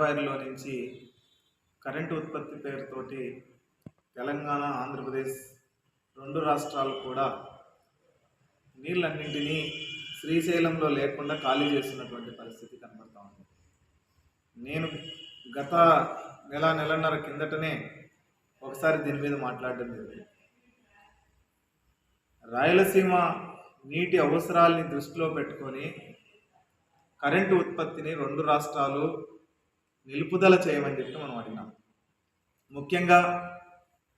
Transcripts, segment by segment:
రిజర్వాయర్లో నుంచి కరెంటు ఉత్పత్తి పేరుతోటి తెలంగాణ ఆంధ్రప్రదేశ్ రెండు రాష్ట్రాలు కూడా నీళ్ళన్నింటినీ శ్రీశైలంలో లేకుండా ఖాళీ చేస్తున్నటువంటి పరిస్థితి కనబడతా ఉంది. నేను గత నెల నెలన్నర కిందటనే ఒకసారి దీని మీద మాట్లాడడం జరిగింది. రాయలసీమ నీటి అవసరాల్ని దృష్టిలో పెట్టుకొని కరెంటు ఉత్పత్తిని రెండు రాష్ట్రాలు నిలుపుదల చేయమని చెప్పి మనం అడిగినాం. ముఖ్యంగా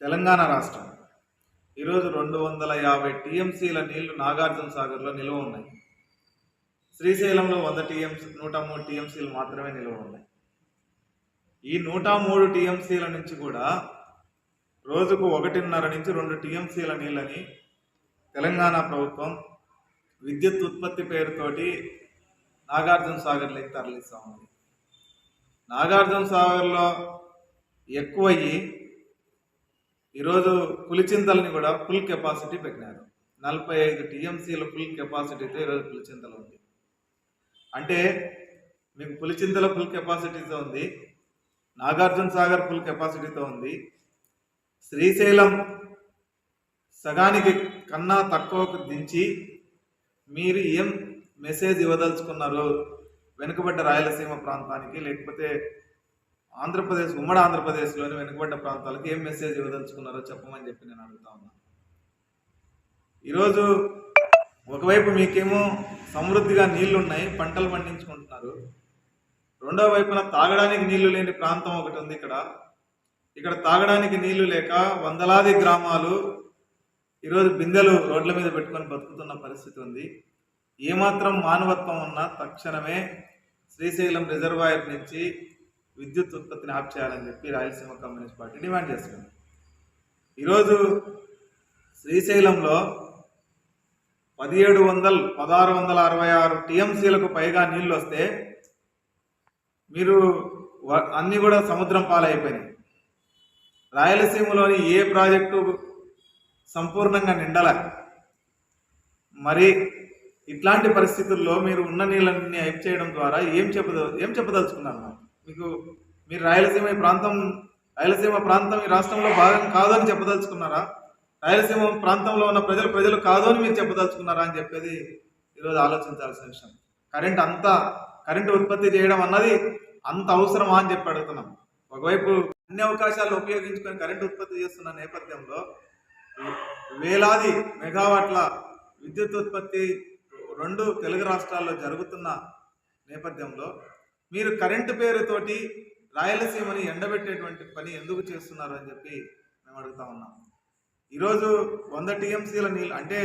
తెలంగాణ రాష్ట్రం. ఈరోజు రెండు వందల యాభై టీఎంసీల నీళ్ళు నాగార్జున సాగర్లో నిల్వ ఉన్నాయి. శ్రీశైలంలో వంద టీఎంసీ నూట మూడు టీఎంసీలు మాత్రమే నిల్వ ఉన్నాయి. ఈ నూట మూడు టీఎంసీల నుంచి కూడా రోజుకు ఒకటిన్నర నుంచి రెండు టీఎంసీల నీళ్ళని తెలంగాణ ప్రభుత్వం విద్యుత్ ఉత్పత్తి పేరుతోటి నాగార్జున సాగర్లోకి తరలిస్తూ ఉంది. నాగార్జున సాగర్లో ఎక్కువయ్యి ఈరోజు పులిచింతలని కూడా ఫుల్ కెపాసిటీ పెట్టినారు. నలభై ఐదు టీఎంసీల ఫుల్ కెపాసిటీతో ఈరోజు పులిచింతలు ఉంది. అంటే మీకు పులిచింతల ఫుల్ కెపాసిటీతో ఉంది నాగార్జున సాగర్ ఫుల్ కెపాసిటీతో ఉంది శ్రీశైలం సగానికి కన్నా తక్కువకు దించి మీరు ఏం మెసేజ్ ఇవ్వదలుచుకున్నారు వెనుకబడ్డ రాయలసీమ ప్రాంతానికి లేకపోతే ఆంధ్రప్రదేశ్ ఉమ్మడి ఆంధ్రప్రదేశ్లోని వెనుకబడ్డ ప్రాంతాలకు ఏం మెసేజ్ ఇవ్వదలుచుకున్నారో చెప్పమని చెప్పి నేను అడుగుతా ఉన్నాను ఈరోజు ఒకవైపు మీకేమో సమృద్ధిగా నీళ్ళు ఉన్నాయి పంటలు పండించుకుంటున్నారు. రెండో వైపున తాగడానికి నీళ్ళు లేని ప్రాంతం ఒకటి ఉంది ఇక్కడ. ఇక్కడ తాగడానికి నీళ్ళు లేక వందలాది గ్రామాలు ఈరోజు బిందెలు రోడ్ల మీద పెట్టుకొని బతుకుతున్న పరిస్థితి ఉంది. ఏమాత్రం మానవత్వం ఉన్నా తక్షణమే శ్రీశైలం రిజర్వాయర్ నుంచి విద్యుత్ ఉత్పత్తిని ఆప్ చేయాలని చెప్పి రాయలసీమ కమ్యూనిస్ట్ పార్టీ డిమాండ్ చేస్తుంది. ఈరోజు శ్రీశైలంలో పదిహేడు వందల పదహారు వందల అరవై ఆరు టీఎంసీలకు పైగా నీళ్ళు వస్తే మీరు వ- అన్నీ కూడా సముద్రం పాలైపోయినాయి. రాయలసీమలోని ఏ ప్రాజెక్టు సంపూర్ణంగా నిండల? మరి ఇట్లాంటి పరిస్థితుల్లో మీరు ఉన్న నీళ్ళని అయిప్ చేయడం ద్వారా ఏం చెప్పద ఏం చెప్పదలుచుకున్నారు మీకు మీరు రాయలసీమ ఈ ప్రాంతం రాయలసీమ ప్రాంతం ఈ రాష్ట్రంలో భాగం కాదు అని చెప్పదలుచుకున్నారా? రాయలసీమ ప్రాంతంలో ఉన్న ప్రజలు ప్రజలు కాదు అని మీరు చెప్పదలుచుకున్నారా అని చెప్పేది ఈరోజు ఆలోచించాల్సిన విషయం. కరెంట్ అంతా కరెంటు ఉత్పత్తి చేయడం అన్నది అంత అవసరమా అని చెప్పి అడుగుతున్నాం. ఒకవైపు అన్ని అవకాశాలు ఉపయోగించుకొని కరెంటు ఉత్పత్తి చేస్తున్న నేపథ్యంలో వేలాది మెగావాట్ల విద్యుత్ ఉత్పత్తి రెండు తెలుగు రాష్ట్రాల్లో జరుగుతున్న నేపథ్యంలో మీరు కరెంటు పేరుతోటి రాయలసీమని ఎండబెట్టేటువంటి పని ఎందుకు చేస్తున్నారు అని చెప్పి మేము అడుగుతా ఉన్నాం. ఈరోజు వంద టీఎంసీల నీళ్ళు అంటే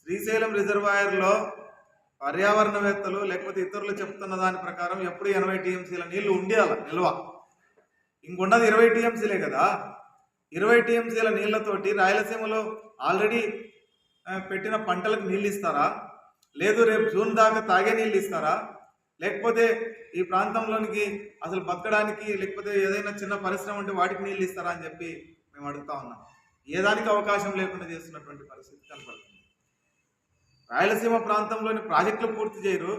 శ్రీశైలం రిజర్వాయర్లో పర్యావరణవేత్తలు లేకపోతే ఇతరులు చెప్తున్న దాని ప్రకారం ఎప్పుడు ఎనభై టీఎంసీల నీళ్ళు ఉండేయాల నిల్వ? ఇంకొన్నది ఇరవై టీఎంసీలే కదా. ఇరవై టీఎంసీల నీళ్ళతోటి రాయలసీమలో ఆల్రెడీ పెట్టిన పంటలకు నీళ్ళు ఇస్తారా? లేదు రేపు జూన్ దాకా తాగే నీళ్ళు ఇస్తారా? లేకపోతే ఈ ప్రాంతంలోనికి అసలు బతకడానికి లేకపోతే ఏదైనా చిన్న పరిశ్రమ ఉంటే వాటికి నీళ్ళు ఇస్తారా అని చెప్పి మేము అడుగుతా ఉన్నాం. ఏ దానికి అవకాశం లేకుండా చేస్తున్నటువంటి పరిస్థితి కనపడుతుంది. రాయలసీమ ప్రాంతంలోని ప్రాజెక్టులు పూర్తి చేయరు.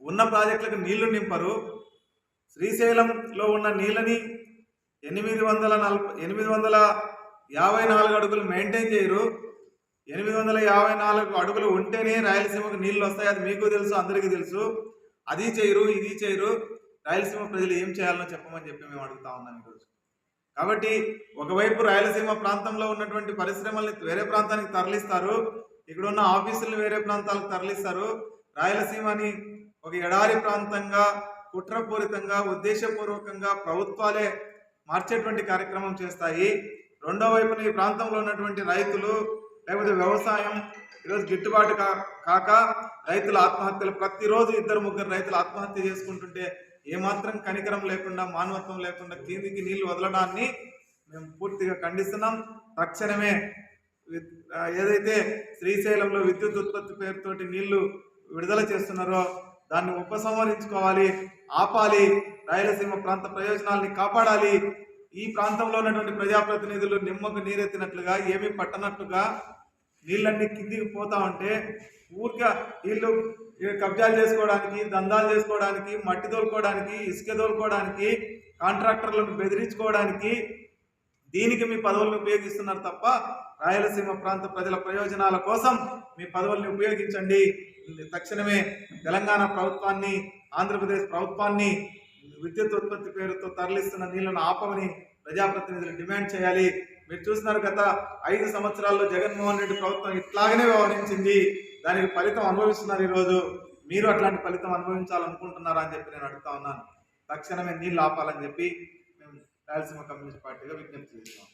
ఉన్న ప్రాజెక్టులకు నీళ్ళు నింపరు. శ్రీశైలంలో ఉన్న నీళ్ళని ఎనిమిది వందల నలభై ఎనిమిది వందల యాభై నాలుగు అడుగులు మెయింటైన్ చేయరు. ఎనిమిది వందల యాభై నాలుగు అడుగులు ఉంటేనే రాయలసీమకు నీళ్ళు వస్తాయి. అది మీకు తెలుసు అందరికీ తెలుసు. అది చేయరు ఇది చేయరు. రాయలసీమ ప్రజలు ఏం చేయాలనో చెప్పమని చెప్పి మేము అడుగుతా ఉన్నాం ఈరోజు. కాబట్టి ఒకవైపు రాయలసీమ ప్రాంతంలో ఉన్నటువంటి పరిశ్రమల్ని వేరే ప్రాంతానికి తరలిస్తారు. ఇక్కడ ఉన్న ఆఫీసులను వేరే ప్రాంతాలకు తరలిస్తారు. రాయలసీమని ఒక ఎడారి ప్రాంతంగా కుట్రపూరితంగా ఉద్దేశపూర్వకంగా ప్రభుత్వాలే మార్చేటువంటి కార్యక్రమం చేస్తాయి. రెండో వైపున ఈ ప్రాంతంలో ఉన్నటువంటి రైతులు లేకపోతే వ్యవసాయం ఈరోజు గిట్టుబాటు కా కాక రైతుల ఆత్మహత్యలు ప్రతిరోజు ఇద్దరు ముగ్గురు రైతులు ఆత్మహత్య చేసుకుంటుంటే ఏమాత్రం కనికరం లేకుండా మానవత్వం లేకుండా కిందికి నీళ్ళు వదలడాన్ని మేము పూర్తిగా ఖండిస్తున్నాం. తక్షణమే ఏదైతే శ్రీశైలంలో విద్యుత్ ఉత్పత్తి పేరుతోటి నీళ్ళు విడుదల చేస్తున్నారో దాన్ని ఉపసంహరించుకోవాలి ఆపాలి రాయలసీమ ప్రాంత ప్రయోజనాల్ని కాపాడాలి. ఈ ప్రాంతంలో ఉన్నటువంటి ప్రజాప్రతినిధులు నిమ్మకు నీరెత్తినట్లుగా ఏమీ పట్టనట్లుగా నీళ్ళన్నీ కిందికి పోతా ఉంటే ఊరికే వీళ్ళు కబ్జాలు చేసుకోవడానికి దందాలు చేసుకోవడానికి మట్టి తోలుకోవడానికి ఇసుక తోలుకోవడానికి కాంట్రాక్టర్లను బెదిరించుకోవడానికి దీనికి మీ పదవులను ఉపయోగిస్తున్నారు తప్ప రాయలసీమ ప్రాంత ప్రజల ప్రయోజనాల కోసం మీ పదవుల్ని ఉపయోగించండి. తక్షణమే తెలంగాణ ప్రభుత్వాన్ని ఆంధ్రప్రదేశ్ ప్రభుత్వాన్ని విద్యుత్ ఉత్పత్తి పేరుతో తరలిస్తున్న నీళ్ళను ఆపమని ప్రజాప్రతినిధులు డిమాండ్ చేయాలి. మీరు చూస్తున్నారు గత ఐదు సంవత్సరాల్లో జగన్మోహన్ రెడ్డి ప్రభుత్వం ఇట్లాగనే వ్యవహరించింది. దానికి ఫలితం అనుభవిస్తున్నారు ఈరోజు. మీరు అట్లాంటి ఫలితం అనుభవించాలనుకుంటున్నారా అని చెప్పి నేను అడుగుతా ఉన్నాను. తక్షణమే నీళ్ళు ఆపాలని చెప్పి మేము రాయలసీమ కమ్యూనిస్ట్ పార్టీగా విజ్ఞప్తి చేస్తాం